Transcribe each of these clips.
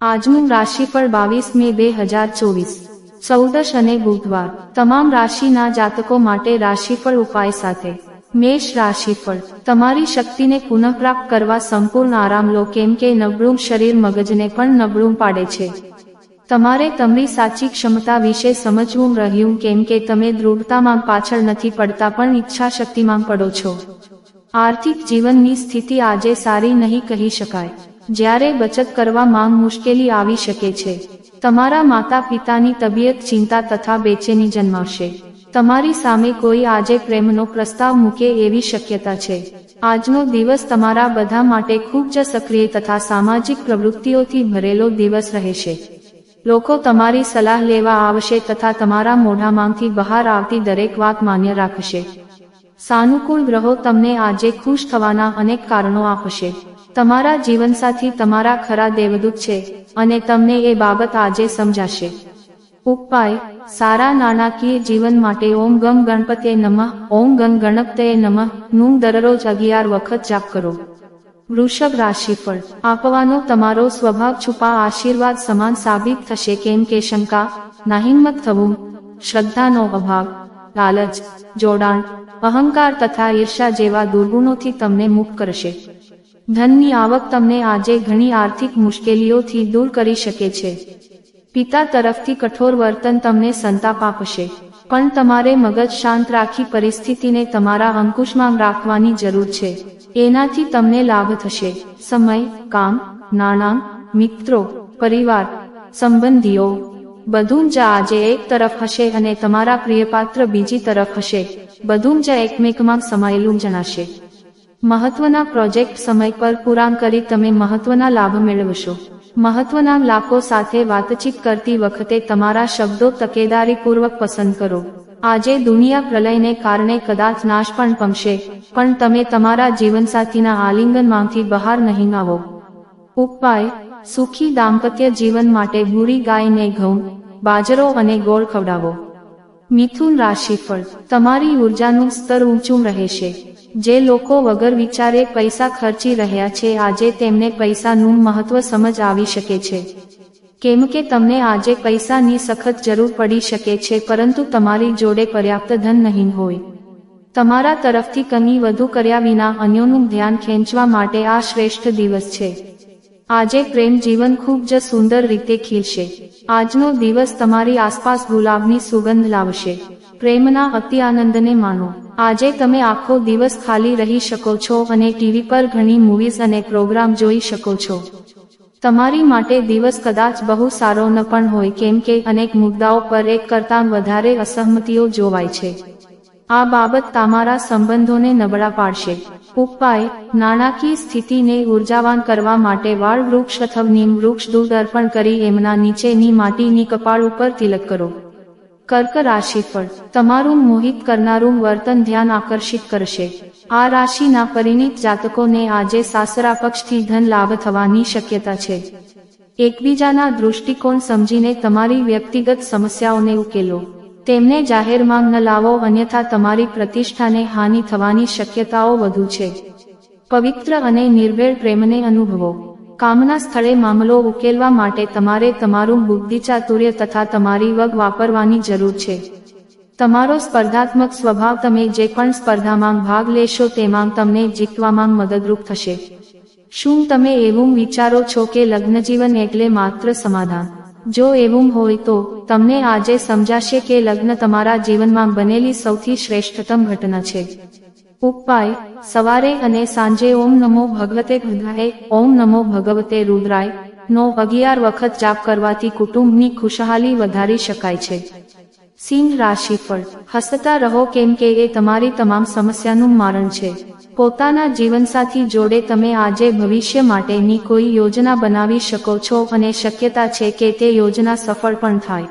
આજનું રાશિફળ બાવીસ મે બે હજાર ચોવીસ. ચૌદશ અને બુધવાર. તમામ રાશિના જાતકો માટે રાશિફળ ઉપાય સાથે. મેષ રાશિફળ. તમારી શક્તિને પુનઃપ્રાપ્ત કરવા સંપૂર્ણ આરામ લો કેમ કે નબળું શરીર મગજને પણ નબળું પાડે છે. તમારે તમારી સાચી ક્ષમતા વિશે સમજવું રહ્યું કેમ કે તમે દૃઢતામાં પાછળ નથી પડતા પણ ઈચ્છા શક્તિમાં પડો છો. આર્થિક જીવનની સ્થિતિ આજે સારી નહીં કહી શકાય. જ્યારે બચત કરવા માંગ મુશ્કેલી આવી શકે છે, તમારા માતા પિતાની તબિયત, ચિંતા તથા બેચેની જન્માવશે. તમારી સામે કોઈ આજે પ્રેમનો પ્રસ્તાવ મૂકે એવી શક્યતા છે. આજનો દિવસ તમારા બધા માટે ખૂબ જ સક્રિય તથા સામાજિક પ્રવૃત્તિઓથી ભરેલો દિવસ રહેશે. લોકો તમારી સલાહ લેવા આવશે તથા તમારા મોઢામાંથી બહાર આવતી દરેક વાત માન્ય રાખશે. સાનુકૂળ ગ્રહો તમને આજે ખુશ થવાના અનેક કારણો આપશે. તમારા જીવનસાથી તમારા ખરા દેવદૂત છે અને તમને એ બાબત આજે સમજાશે. ઉપાય, સારા નાણાકીય જીવન માટે ઓમ ગમ ગણપતે નમઃ, ઓમ ગમ ગણપતે નમઃ, નું દરરોજ અગિયાર વખત જાપ કરો. વૃષભ રાશિફળ, આપવાનો તમારો સ્વભાવ છુપા આશીર્વાદ સમાન સાબિત થશે કેમ કે શંકા નાહિંમત થવું, શ્રદ્ધાનો અભાવ, લાલચ, જોડાણ, અહંકાર તથા ઈર્ષા જેવા દુર્ગુણોથી તમને મુક્ત કરશે. ધનની આવક તમને આજે ઘણી આર્થિક મુશ્કેલીઓથી દૂર કરી શકે છે. પિતા તરફથી કઠોર વર્તન તમને સંતાપ આપશે. પણ તમારે મગજ શાંત રાખી પરિસ્થિતિને તમારા અંકુશમાં રાખવાની જરૂર છે. એનાથી તમને લાભ થશે. સમય, કામ, નાણાં, મિત્રો, પરિવાર, સંબંધીઓ, બધું જ આજે એક તરફ હશે અને તમારા પ્રિયપાત્ર બીજી તરફ હશે. બધું જ એકમેકમાં સમાયેલું જણાશે. મહત્વના પ્રોજેક્ટ સમય પર પૂરાણ કરી તમે મહત્વના લાભ મેળવશો. મહત્વના લાખો સાથે વાતચીત કરતી વખતે તમારા શબ્દો તકેદારીપૂર્વક પસંદ કરો. આજે દુનિયા પ્રલયને કારણે કદાચ નાશ પણ પમશે, પણ તમે તમારા જીવનસાથીના આલિંગનમાંથી બહાર નહીં આવો. ઉપાય, સુખી દાંપત્ય જીવન માટે ભૂરી ગાયને ઘઉં, બાજરો અને ગોળ ખવડાવો. મિથુન રાશિફળ, તમારી ઉર્જાનું સ્તર ઊંચું રહેશે. જે લોકો વગર વિચારે પૈસા ખર્ચી રહ્યા છે, આજે તેમને પૈસાનું મહત્વ સમજ આવી શકે છે. કેમ કે તમને આજે પૈસાની સખત જરૂર પડી શકે છે, પરંતુ તમારી જોડે પર્યાપ્ત ધન નહીં હોય. તમારા તરફથી કંઈ વધુ કર્યા વિના અન્યોનું ધ્યાન ખેંચવા માટે આ શ્રેષ્ઠ દિવસ છે. આજે પ્રેમ જીવન ખૂબ જ સુંદર રીતે ખીલશે. આજનો દિવસ તમારી આસપાસ ગુલાબની સુગંધ લાવશે. પ્રેમના અતિ આનંદને માનો. આજે તમે આખો દિવસ ખાલી રહી શકો છો અને ટીવી પર ઘણી મૂવીઝ અને પ્રોગ્રામ જોઈ શકો છો. તમારી માટે દિવસ કદાચ બહુ સારો ન પણ હોય કેમ કે અનેક મુદ્દાઓ પર એક કરતાં વધારે અસહમતિઓ જોવાય છે. આ બાબત તમારા સંબંધોને નબળા પાડશે. ઉપાય, નાણાકીય સ્થિતિને ઉર્જાવાન કરવા માટે વાળ વૃક્ષ અથવા નીમ વૃક્ષ દૂધ અર્પણ કરી એમના નીચેની માટીની કપાળ ઉપર તિલક કરો. કર્ક રાશિ રાશિફળ. તમારું મોહિત કરનારું વર્તન ધ્યાન આકર્ષિત કરશે. આ રાશિના પરિણીત જાતકોને આજે સાસરા પક્ષથી ધન લાભ થવાની શક્યતા છે. એકબીજાના દૃષ્ટિકોણ સમજીને તમારી વ્યક્તિગત સમસ્યાઓને ઉકેલો. તેમને જાહેરમાં ન લાવો, અન્યથા તમારી પ્રતિષ્ઠાને હાનિ થવાની શક્યતાઓ વધુ છે. પવિત્ર અને નિર્ભેળ પ્રેમને અનુભવો. કામના સ્થળે મામલો ઉકેલવા માટે તમારે તમારું બુદ્ધિચાતુર્ય તથા તમારી વગ વાપરવાની જરૂર છે. તમારો સ્પર્ધાત્મક સ્વભાવ તમે જે પણ સ્પર્ધામાં ભાગ લેશો તેમાં તમને જીતવામાં મદદરૂપ થશે. શું તમે એવું વિચારો છો કે લગ્નજીવન એટલે માત્ર સમાધાન? જો એવું હોય તો, તમને આજે સમજાશે કે લગ્ન તમારા જીવનમાં બનેલી સૌથી શ્રેષ્ઠતમ ઘટના છે. ઉપાય, સવારે અને સાંજે ઓમ નમો ભગવતે હૃદય ઓમ નમો ભગવતે રુદ્રાય, નો અગિયાર વખત જાપ કરવાથી કુટુંબની ખુશહાલી વધારી શકાય છે. સિંહ રાશિફળ હસતા રહો કેમ કે એ તમારી તમામ સમસ્યાનું મારણ છે. પોતાના જીવનસાથી જોડે તમે આજે ભવિષ્ય માટેની કોઈ યોજના બનાવી શકો છો અને શક્યતા છે કે તે યોજના સફળ પણ થાય.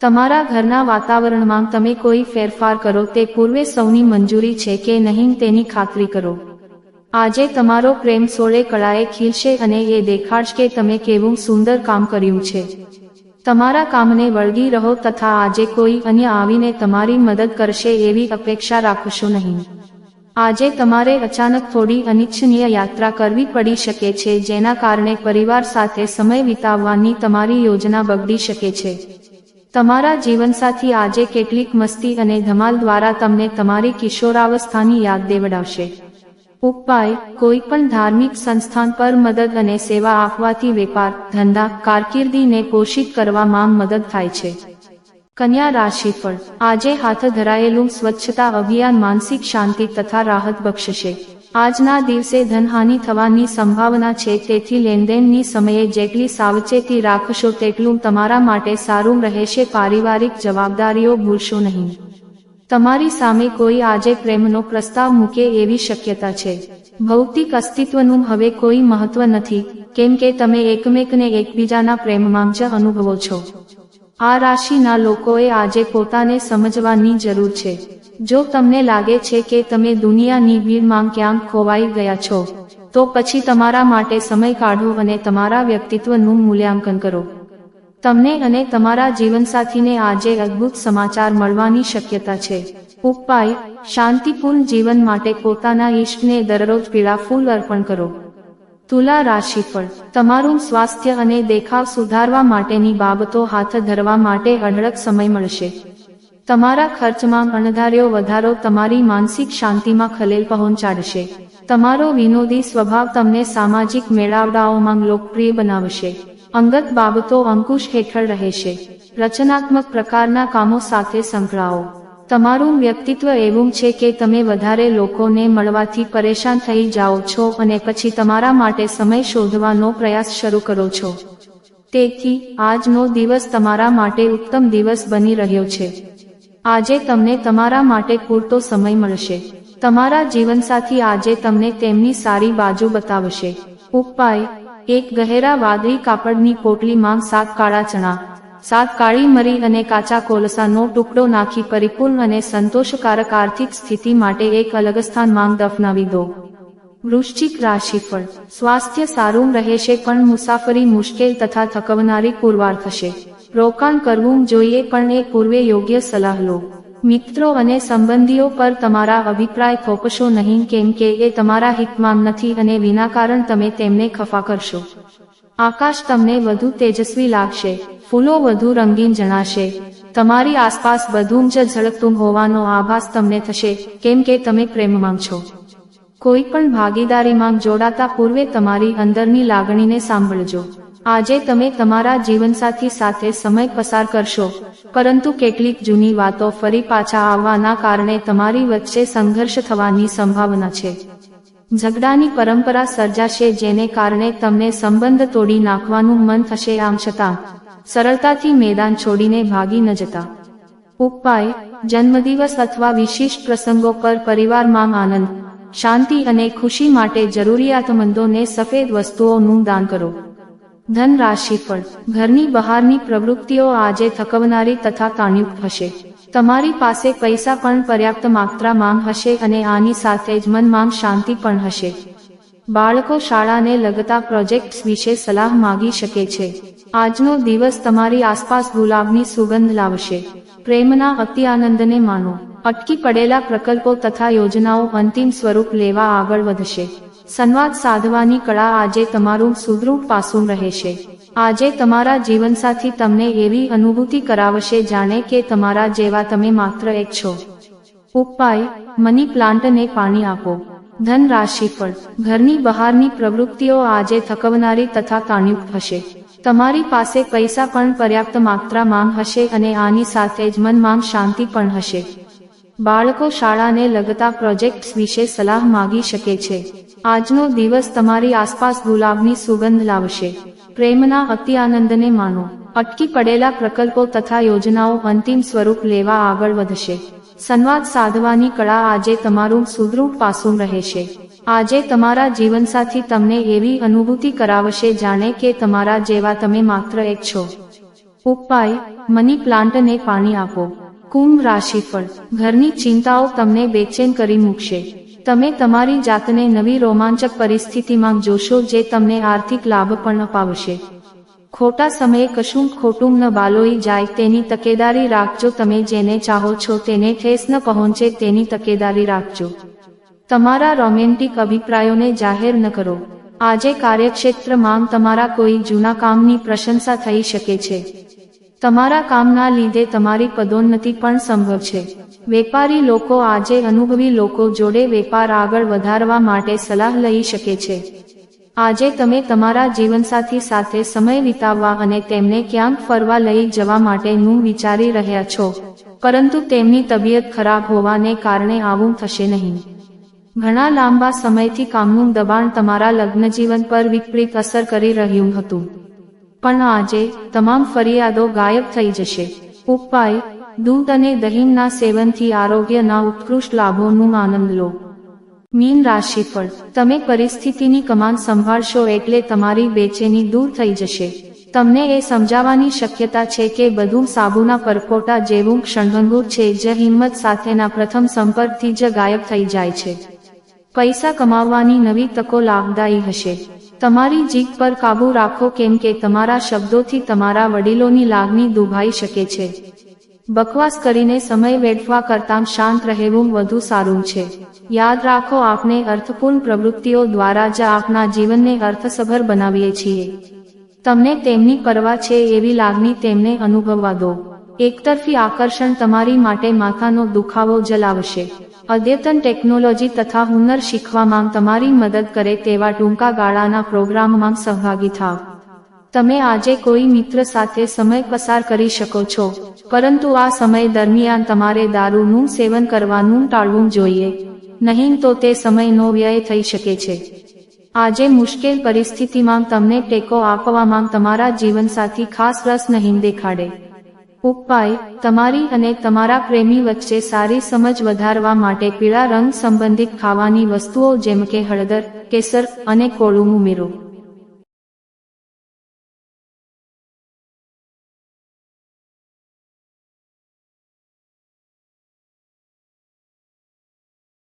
તમારા ઘરના વાતાવરણમાં તમે કોઈ ફેરફાર કરો તે પૂર્વે સૌની મંજૂરી છે કે નહીં તેની ખાતરી કરો. આજે તમારો પ્રેમ સોળે કળાએ ખીલશે અને એ દેખાડશે કે તમે કેવું સુંદર કામ કર્યું છે. તમારા કામને વળગી રહો તથા આજે કોઈ અન્ય આવીને તમારી મદદ કરશે એવી અપેક્ષા રાખશો નહીં. આજે તમારે અચાનક થોડી અનિચ્છનીય યાત્રા કરવી પડી શકે છે જેના કારણે પરિવાર સાથે સમય વિતાવવાની તમારી યોજના બગડી શકે છે. તમારા જીવનસાથી આજે કેટલીક મસ્તી અને ધમાલ દ્વારા તમને તમારી કિશોરાવસ્થાની યાદ દેવડાવશે. ઉપાય, કોઈ પણ ધાર્મિક સંસ્થાન પર મદદ અને સેવા આપવાથી વેપાર, ધંધા, કારકિર્દીને પોષિત કરવામાં મદદ થાય છે. કન્યા રાશિફળ. આજે હાથ ધરાયેલું સ્વચ્છતા અભિયાન માનસિક શાંતિ તથા રાહત બક્ષશે. આજના દિવસે ધનહાનિ થવાની સંભાવના છે, તેથી લેનદેનની સમયે જેટલી સાવચેતી રાખશો તેટલું તમારા માટે સારું રહેશે, પારિવારિક જવાબદારીઓ ભૂલશો નહીં. તમારી સામે કોઈ આજે પ્રેમનો પ્રસ્તાવ મૂકે એવી શક્યતા છે. ભૌતિક અસ્તિત્વનું હવે કોઈ મહત્વ નથી, કેમ કે તમે એકમેકને એકબીજાના પ્રેમમાં જ અનુભવો છો. આ રાશિના લોકોએ આજે પોતાને સમજવાની જરૂર છે. જો તમને લાગે છે કે તમે દુનિયાની ભીડમાં ક્યાંક ખોવાઈ ગયા છો, તો પછી તમારા માટે સમય કાઢો અને તમારા વ્યક્તિત્વનું મૂલ્યાંકન કરો. તમને અને તમારા જીવનસાથીને આજે અદ્ભુત સમાચાર મળવાની શક્યતા છે. ઉપાય, શાંતિપૂર્ણ જીવન માટે પોતાના ઈષ્ટને દરરોજ પીળા ફૂલ અર્પણ કરો. તુલા રાશિ પર તમારું સ્વાસ્થ્ય અને દેખાવ સુધારવા માટેની બાબતો હાથ ધરવા માટે અઢળક સમય મળશે. તમારા ખર્ચમાં અણધાર્યો વધારો તમારી માનસિક શાંતિમાં ખલેલ પહોંચાડશે. તમારો વિનોદી સ્વભાવ તમને સામાજિક મેળાવડાઓમાં લોકપ્રિય બનાવશે. અંગત બાબતો અંકુશ હેઠળ રહેશે. રચનાત્મક પ્રકારના કામો સાથે સંકળાઓ તમારું વ્યક્તિત્વ એવું છે કે તમે વધારે લોકોને મળવાથી પરેશાન થઈ જાઓ છો અને પછી તમારા માટે સમય શોધવાનો પ્રયાસ શરૂ કરો છો. તેથી, આજનો દિવસ તમારા માટે ઉત્તમ દિવસ બની રહ્યો છે. આજે તમને તમારા માટે પૂરતો સમય મળશે. તમારા જીવનસાથી આજે તમને તેમની સારી બાજુ બતાવશે. ઉપાય, એક ગહેરા વાદળી કાપડની પોટલીમાં સાત કાળા ચણા, સાત કાળી મરી અને કાચા કોલસાનો ટુકડો નાખી પરિપૂર્ણ અને સંતોષકારક આર્થિક સ્થિતિ માટે એક અલગ સ્થાનમાં દફનાવી દો. વૃશ્ચિક રાશિફળ, સ્વાસ્થ્ય સારું રહેશે પણ મુસાફરી મુશ્કેલ તથા થકવનારી પુરવાર થશે. રોકાણ કરવું જોઈએ પણ એ પૂર્વે યોગ્ય સલાહ લો. મિત્રો અને સંબંધીઓ પર તમારા અભિપ્રાય થોપશો નહીં કેમ કે એ તમારા હિતમાં નથી અને વિનાકારણ તમે તેમને ખફા કરશો. આકાશ તમને વધુ તેજસ્વી લાગશે, ફૂલો વધુ રંગીન જણાશે. તમારી આસપાસ બધું જ ઝળકતું હોવાનો આભાસ તમને થશે, કેમ કે તમે પ્રેમમાં છો. કોઈ પણ ભાગીદારીમાં જોડાતા પૂર્વે તમારી અંદરની લાગણીને સાંભળજો. આજે તમે તમારા જીવનસાથી સાથે સમય પસાર કરશો. પરંતુ કેટલીક જૂની વાતો ફરી પાછા આવવાના કારણે તમારી વચ્ચે સંઘર્ષ થવાની સંભાવના છે. ઝઘડાની પરંપરા સર્જાશે જેને કારણે તમને સંબંધ તોડી નાખવાનું મન થશે આમ છતાં, સરળતાથી મેદાન છોડીને ભાગી ન જતા. ઉપાય, જન્મદિવસ અથવા વિશિષ્ટ પ્રસંગો પર પરિવારમાં આનંદ, શાંતિ અને ખુશી માટે જરૂરિયાતમંદોને સફેદ વસ્તુઓનું દાન કરો. ધન રાશિફળ ઘરની બહારની પ્રવૃત્તિઓ આજે થકવનારી તથા તાણયુક્ત હશે. તમારી પાસે પૈસા પણ પર્યાપ્ત માત્રામાં હશે અને આની સાથે જ મનમાં શાંતિ પણ હશે. બાળકો શાળાને લગતા પ્રોજેક્ટ્સ વિશે સલાહ માગી શકે છે. આજનો દિવસ તમારી આસપાસ ગુલાબની સુગંધ લાવશે. પ્રેમના અતિ આનંદને માનો. અટકી પડેલા પ્રકલ્પો તથા યોજનાઓ અંતિમ સ્વરૂપ લેવા આગળ વધશે. સંવાદ સાધવાની કળા આજે તમારું સુદૃઢ પાસું રહેશે. આજે તમારા જીવનસાથી તમને એવી અનુભૂતિ કરાવશે જાણે કે તમારા જેવા તમે માત્ર એક છો. ઉપાય, મની પ્લાન્ટને પાણી આપો. ધન રાશિ પણ ઘરની બહારની પ્રવૃત્તિઓ આજે થકવનારી તથા તાણયુક્ત હશે. તમારી પાસે પૈસા પણ પર્યાપ્ત માત્રામાં હશે અને આની સાથે જ મનમાં શાંતિ પણ હશે. બાળકો શાળાને લગતા પ્રોજેક્ટ્સ વિશે સલાહ માગી શકે છે. આજનો દિવસ તમારી આસપાસ ગુલાબની સુગંધ લાવશે. પ્રેમના અતિ આનંદને માનો. અટકી પડેલા પ્રકલ્પો તથા યોજનાઓ અંતિમ સ્વરૂપ લેવા આગળ વધશે. સંવાદ સાધવાની કળા આજે તમારું સુદૃઢ પાસું રહેશે. આજે તમારા જીવનસાથી તમને એવી અનુભૂતિ કરાવશે જાણે કે તમારા જેવા તમે માત્ર એક છો. ઉપાય, મની પ્લાન્ટને પાણી આપો. કુંભ રાશિફળ. ઘરની ચિંતાઓ તમને બેચેન કરી મૂકશે. તમે તમારી જાતને નવી રોમાંચક પરિસ્થિતિમાં જોશો જે તમને આર્થિક લાભ પણ અપાવશે. ખોટા સમયે કશું ખોટું ન બાલોઈ જાય તેની તકેદારી રાખજો. તમે જેને ચાહો છો તેને ઠેસ ન પહોંચે તેની તકેદારી રાખજો. તમારા રોમેન્ટિક અભિપ્રાયોને જાહેર ન કરો. આજે કાર્યક્ષેત્રમાં તમારા કોઈ જૂના કામની પ્રશંસા થઈ શકે છે. તમારા કામના લીધે તમારી પદોન્નતિ પણ સંભવ છે. વેપારી લોકો આજે અનુભવી લોકો જોડે વેપાર આગળ વધારવા માટે સલાહ લઈ શકે છે. આજે તમે તમારા જીવનસાથી સાથે સમય વિતાવવા અને તેમને ક્યાંક ફરવા લઈ જવા માટેનું વિચારી રહ્યા છો. પરંતુ તેમની તબિયત ખરાબ હોવાને કારણે આવું થશે નહીં. ઘણા લાંબા સમયથી કામનું દબાણ તમારા લગ્નજીવન પર વિપરીત અસર કરી રહ્યું હતું. પણ આજે તમામ ફરિયાદો ગાયબ થઈ જશે. ઉપાય દૂધ અને દહીંના સેવનથી આરોગ્યના ઉત્કૃષ્ટ લાભોનું આનંદ લો. મીન રાશિફળ તમે પરિસ્થિતિની કમાન સંભાળશો એટલે તમારી બેચેની દૂર થઈ જશે. તમને એ સમજાવવાની શક્યતા છે કે બધું સાબુના પરપોટા જેવું ક્ષણભંગુર છે જે હિંમત સાથેના પ્રથમ સંપર્કથી જ ગાયબ થઈ જાય છે. પૈસા કમાવવાની નવી તકો લાભદાયી હશે. તમારી જીત પર કાબૂ રાખો કેમ કે તમારા શબ્દોથી તમારા વડીલોની લાગણી દુભાઈ શકે છે. બકવાસ કરીને સમય વેડફવા કરતાં શાંત રહેવું વધુ સારું છે. યાદ રાખો આપણે અર્થપૂર્ણ પ્રવૃત્તિઓ દ્વારા જ આપના જીવનને અર્થસભર બનાવીએ છીએ. તમને તેમની પરવા છે એવી લાગણી તેમને અનુભવવા દો. એકતરફી આકર્ષણ તમારી માટે માથાનો દુખાવો જલાવશે. અદ્યતન ટેકનોલોજી તથા હુનર શીખવામાં તમારી મદદ કરે તેવા ટૂંકા ગાળાના પ્રોગ્રામમાં સહભાગી થાવ. તમે આજે કોઈ મિત્ર સાથે સમય પસાર કરી શકો છો, પરંતુ આ સમય દરમિયાન તમારે દારૂનું સેવન કરવાનું ટાળવું જોઈએ, નહીં તો તે સમયનો વ્યય થઈ શકે છે. આજે મુશ્કેલ પરિસ્થિતિમાં તમને ટેકો આપવામાં તમારા જીવનસાથી ખાસ રસ નહીં દેખાડે. ઉપાય, તમારી અને તમારા પ્રેમી વચ્ચે સારી સમજ વધારવા માટે પીળા રંગ સંબંધિત ખાવાની વસ્તુઓ જેમ કે હળદર, કેસર અને કોળું ઉમેરો.